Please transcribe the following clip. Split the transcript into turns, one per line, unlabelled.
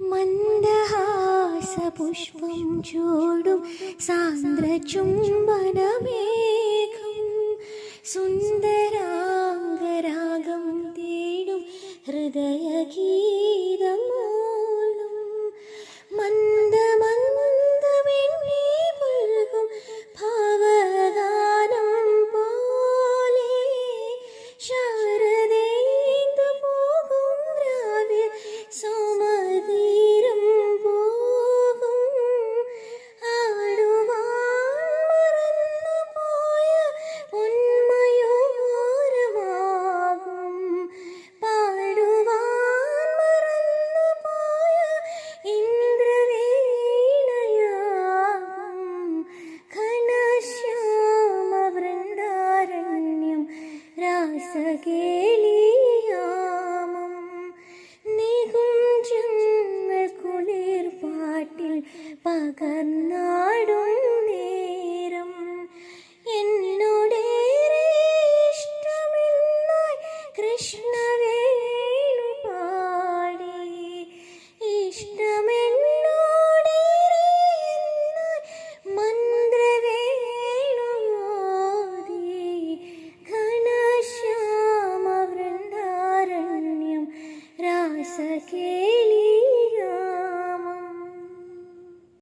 മന്ദഹാസപുഷ്പം ചൂടും സാന്ദ്രചുംബനമേഘം. സുന്ദരാംഗരാഗം തേടും ഹൃദയഗീതം. രാസകേളിയാമം നികുഞ്ചങ്ങൾ കുളിർപാട്ടിൽ പകർന്നാടും सके